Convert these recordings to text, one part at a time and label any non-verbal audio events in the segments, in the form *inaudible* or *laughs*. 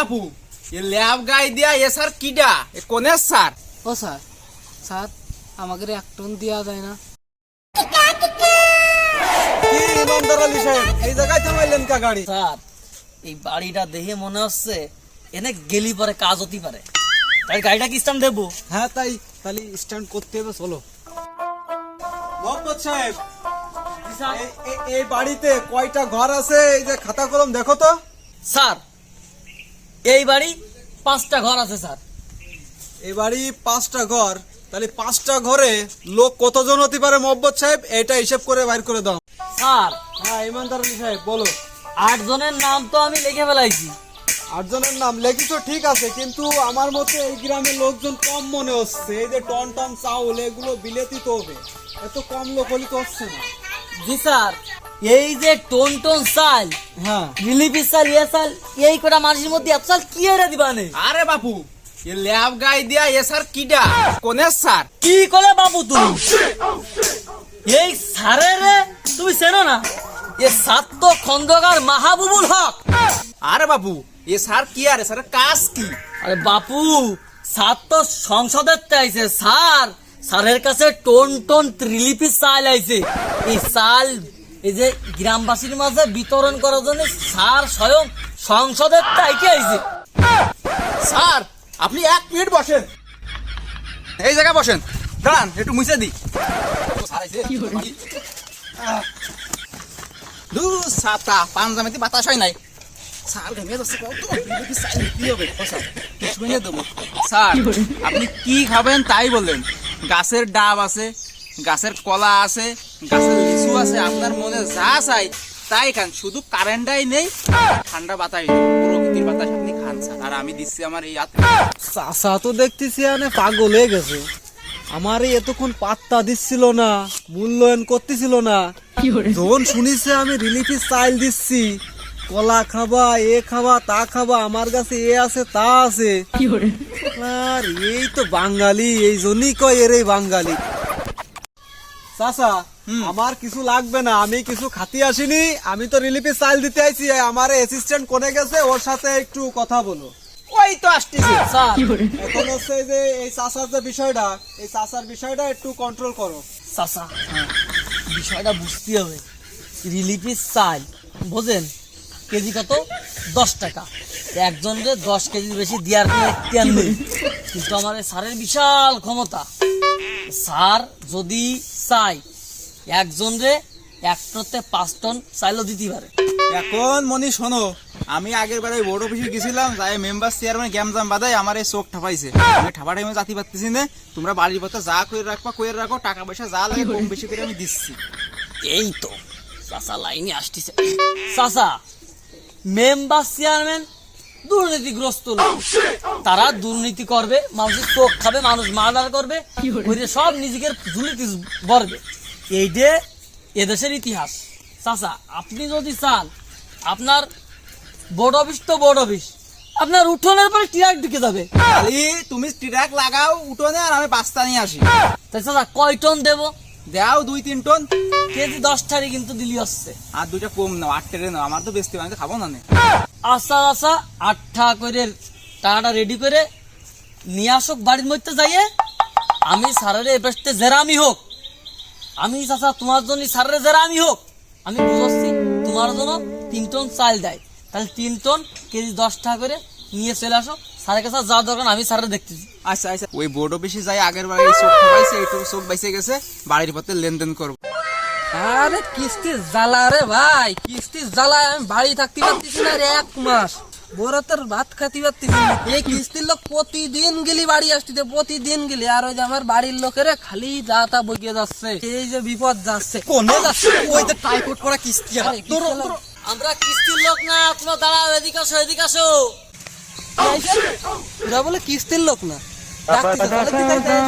বাপু এ lab গাই দিয়া এ sir কিডা? এ স্যার? ও স্যার স্যার এক টন দেওয়া যায় না। কি ইমানদার আলী সাহেব এই জায়গায় থামাইলেন কা গাড়ি? স্যার এই বাড়িটা দেখে মনে হচ্ছে এনে গেলি পরে কাজ হতে পারে। তাই গাড়িটা কি স্ট্যান্ড দেবো? হ্যাঁ তাই তাহলে স্ট্যান্ড করতে হবে চলো। মোহাম্মদ সাহেব এই বাড়িতে কয়টা ঘর আছে? এই যে খাতা কলম দেখো তো। স্যার এই বাড়ি পাঁচটা ঘর আছে স্যার। এই বাড়ি পাঁচটা ঘর তাহলে পাঁচটা ঘরে লোক কতজন হতে পারে মোহাম্মদ সাহেব? এটা হিসেব করে বাইর করে দাও। স্যার হ্যাঁ ইমানদার আলী সাহেব বলো। আট জনের নাম তো আমি লিখে ফেলাইছি। আটজনের নাম লেখিছো ঠিক আছে কিন্তু আমার মতে এই গ্রামের লোকজন কম মনে হচ্ছে। এই যে টন টন চাউল এগুলো বিলেতি তো হবে। এত কম লোক হলে তো হচ্ছে না। জি স্যার। এই যে টোন টোন চাল হ্যাঁ। রিলিফি চাল ইয়ে চাল এই কটা মানুষের মধ্যে এত চাল কি এরা দিবানে আরে বাপু এ ল্যাব গাই দিয়া এ স্যার কিডা? কোনের স্যার কি করে বাবু তুমি? এই সারে রে তুমি চেনো না? এ সাত্য খন্দকার মাহবুবুল হক। আরে বাপু এ স্যার কি আরে? স্যার কাজ কি? আরে বাপু স্যার তো সংসদের চাইছে স্যার স্যারের কাছে টোন টোন রিলিফি চাল আইছে। এই চাল এই যে গ্রামবাসীর মাঝে বিতরণ করার জন্য স্যার স্বয়ং সংসদের চাইতে আইছে। স্যার আপনি এক মিনিট বসেন। এই জায়গায় বসেন। দাঁড়ান একটু মুছে দি স্যার আইছে। দু সাতা পাঞ্জামিতে বাতাস হয় নাই। স্যার ঘেমে যাচ্ছে কত? কি হবে? ও শুনে দেবো। স্যার আপনি কি খাবেন তাই বললেন। গাছের ডাব আছে গাছের কলা আছে গাছের লিচু আছে আপনার মনে যা চাই তাই খান। শুধু কারেন্টটাই নেই ঠান্ডা বাতাস প্রকৃতির বাতাস আপনি খান স্যার। আর আমি দিচ্ছি আমার এই হাত। চাষা তো দেখতেছি আনে পাগল হয়ে গেছে। আমার এই এতক্ষণ পাত্তা দিচ্ছিল না মূল্যায়ন করতেছিল না। যখন শুনিছে আমি রিলিফি চাইল দিচ্ছি কলা খাবা এ খাবা তা খাবা আমার কাছে এ আছে তা আছে। আর এই তো বাঙালি এই জন্যই কয় এর এই বাঙালি। চাচা আমার কিছু লাগবে না আমি কিছু খাতি আসিনি আমি তো রিলিফি চাইল দিতে আইছি আমার অ্যাসিস্ট্যান্ট কোনে গেছে ওর সাথে একটু কথা বলো। ওই তো আসতেছে স্যার। এখন হচ্ছে যে এই চাষার যে বিষয়টা এই চাষার বিষয়টা একটু কন্ট্রোল করো। চাচা বিষয়টা বুঝতে হবে। রিলিফি চাল বোঝেন কেজি কত? দশ টাকা। একজনকে দশ কেজি বেশি দেওয়ার কোনো নেই। কিন্তু আমার এই স্যারের বিশাল ক্ষমতা। স্যার যদি চাই একজনরে এক টনতে পাঁচ টন চাইলেও দিতে পারে। এখন মনি শোনো আমি আগের বারে বড় অফিসে গেছিলাম যাই মেম্বার চেয়ারম্যান গ্যামজাম বাদাই আমার এই চোখ ঠাপাইছে। আমি ঠাপা টাইমে জাতি পারতেছি না তোমরা বাড়ির পথে যা করে রাখবা করে রাখো টাকা পয়সা যা লাগে কম বেশি করে আমি দিচ্ছি। এই তো চাচা লাইনে আসতেছে। চাচা মেম্বার চেয়ারম্যান দুর্নীতিগ্রস্ত লোক। তারা দুর্নীতি করবে মানুষের চোখ খাবে মানুষ মার্ডার করবে ওইটা সব নিজেকে ঝুলিতে ভরবে। এইটা এদেশের ইতিহাস। চাচা আপনি যদি চান আপনার বোর্ড অফিস তো বোর্ড অফিস আপনার উঠোনের পরে ট্রাক ঢুকে যাবে। খালি তুমি ট্রাক লাগাও উঠোনে আর আমি বাস্তা নিয়ে আসি। তাই চাচা কয় টন দেবো? দাও দুই তিন টন। কেজি দশটারই কিন্তু দিলি হচ্ছে। আর দুইটা কম নাও, আট টেরে নাও, আমার তো বেশি তো খাব না নে। আশা আশা আটটা করে টাকাটা রেডি করে নিয়ে আসুক, বাড়ির মধ্যে যাইয়ে। আমি সারের এপাশে জেরামি হোক। আমি চাচা, তোমার জন্য সারের জেরামি হোক। আমি বুঝাচ্ছি, তোমার জন্য তিন টন চাল দেয়। তাহলে তিন টন, কেজি দশ টাকা করে নিয়ে চলে আসো। কাছে দরকার আমি দেখতেছি। আচ্ছা আচ্ছা। ওই বোর্ড অফিসে যাই আগের বারে এই চোখ চোখ বাইসে গেছে বাড়ির পথে লেনদেন করব। আরে কিস্তির জ্বালা রে ভাই কিস্তির জ্বালা আমি বাড়ি থাকতে পারতেছি না রে এক মাস। বরাতের ভাত খাতে পারতেছি এই কিস্তির লোক প্রতিদিন গেলি বাড়ি আসতেছে প্রতিদিন গেলি। আর ওই যে আমার বাড়ির লোকেরা খালি যা তা বইয়ে যাচ্ছে। এই যে বিপদ যাচ্ছে। কোনে যাচ্ছে? ওই যে টাইপোট করা কিস্তি। আমরা কিস্তির লোক না তোমরা দাঁড়াও এদিকে আসো এদিকে আসো? ওরা বলে কিস্তির লোক না ডাকতেছে, বলে দিতে যাই,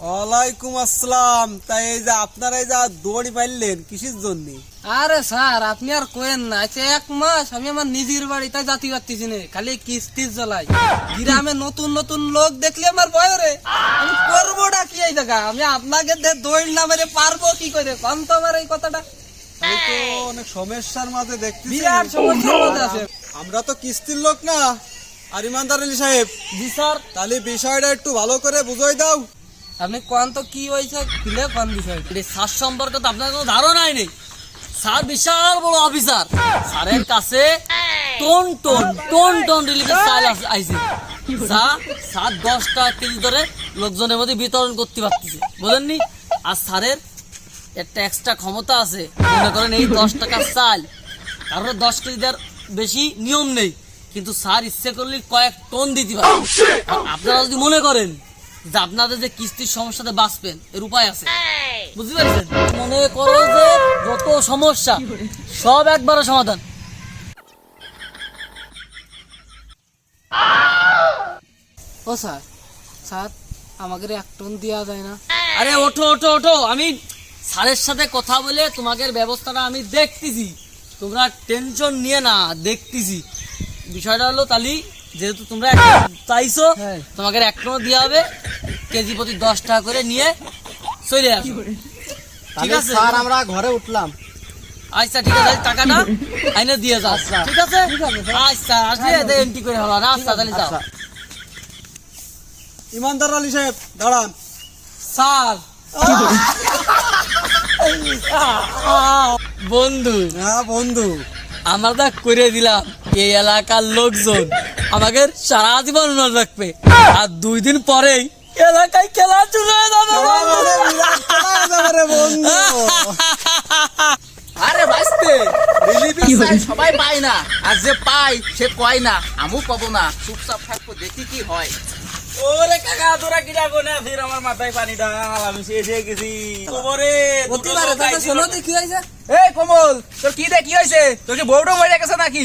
ওয়ালাইকুম আসসালাম তাই এই যে আপনারা এই যা দৌড়ি পাইলেন কিসের জন্য আরে স্যার আপনি আর কোয়েন না আচ্ছা এক মাস আমি আমার নিজের বাড়িতে জাতি পারতেছি না খালি কিস্তির জ্বালাই গ্রামে নতুন নতুন লোক দেখলে আমার ভয় রে আমি করবোটা কি এই জায়গা আমি আপনাকে দৌড় না? মেরে পারব কি করে কম তো আমার এই কথাটা অনেক সমস্যার মাঝে দেখতেছি। বিরাট সমস্যার মধ্যে আছে আমরা তো কিস্তির লোক না। আর ইমানদার আলী সাহেব জি স্যার। তাহলে বিষয়টা একটু ভালো করে বুঝাই দাও। আপনি কোন তো কি হয়েছে? খুলে কোন বিষয়। স্যার সম্পর্কে তো আপনার কোনো ধারণাই নেই। স্যার বিশাল বড় অফিসার। স্যারের কাছে টন টন টন টন রিলিফের চাল আইছে। যা স্যার দশটা কেজি ধরে লোকজনের মধ্যে বিতরণ করতে পারতেছে। বুঝেননি? আর স্যারের একটা এক্সট্রা ক্ষমতা আছে। মনে করেন এই দশ টাকার চাল কারণ দশ কেজি দেওয়ার বেশি নিয়ম নেই কিন্তু স্যার ইচ্ছে করলে কয়েক টন দিতে পারে। আপনারা যদি মনে করেন যে আপনাদের যে কিস্তির সমস্যাতে বাঁচবেন এর উপায় আছে। বুঝতে পারছেন? মনে করো যে যত সমস্যা সব একবারে সমাধান। ও স্যার স্যার আমাকে এক টন দেওয়া যায় না। আরে ওঠো ওঠো ওঠো আমি স্যারের সাথে কথা বলে তোমাদের ব্যবস্থাটা আমি দেখতেছি। তোমরা টেনশন নিয়ে না দেখতেছি। বিষয়টা হলো তালি যেহেতু তোমরা চাইছো হ্যাঁ। তোমাকে এক টনও দেওয়া হবে। কেজি প্রতি দশ টাকা করে নিয়ে চলে আসো। ঠিক আছে? স্যার আমরা ঘরে উঠলাম। আচ্ছা ঠিক আছে টাকাটা আইনে দিয়ে যাও। ঠিক আছে? আচ্ছা আসলে এতে এন্ট্রি করে হলো। না আচ্ছা তাহলে যাও। ইমানদার আলী সাহেব দাঁড়ান। স্যার। *laughs* বন্ধু হ্যাঁ বন্ধু। আমরা করে দিলাম এই এলাকার লোকজন আমাকে সারা জীবন মনে রাখবে। আর দুই দিন পরেই এলাকায় খেলা শুরু হয়ে যাবে। বন্ধু। আরে বাঁচতে সবাই পায় না। আর যে পায় সে কয় না আমু পাবো না। চুপচাপ থাকব দেখি কি হয়। ওরে কাকা তোরা কিরা কোনে ফির আমার মাথায় পানি ডাল আমি শেষ হয়ে গেছি। খবরে প্রতিবারে তাহলে শোনো তো। কি হয়েছে। এই কমল তোর কি দে কি হয়েছে? তোর কি বউটা মরে গেছে নাকি?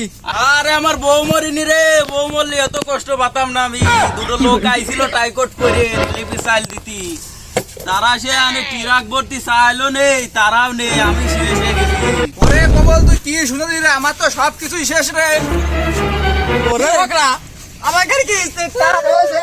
আরে আমার বউ মরিনি রে। বউ মরলি এত কষ্ট পাতাম না আমি। দুটো লোক আইছিল টাইকট করে লিপি চাল দিতি। তারা সে আমি টিরাক ভর্তি চাইলো নেই তারাও নেই আমি শেষ হয়ে গেছি। ওরে কমল তুই কি শুনে দিলি রে? আমার তো সব কিছুই শেষ রে। ওরে বকরা কাছে কি ইস্তেকটা হয়েছে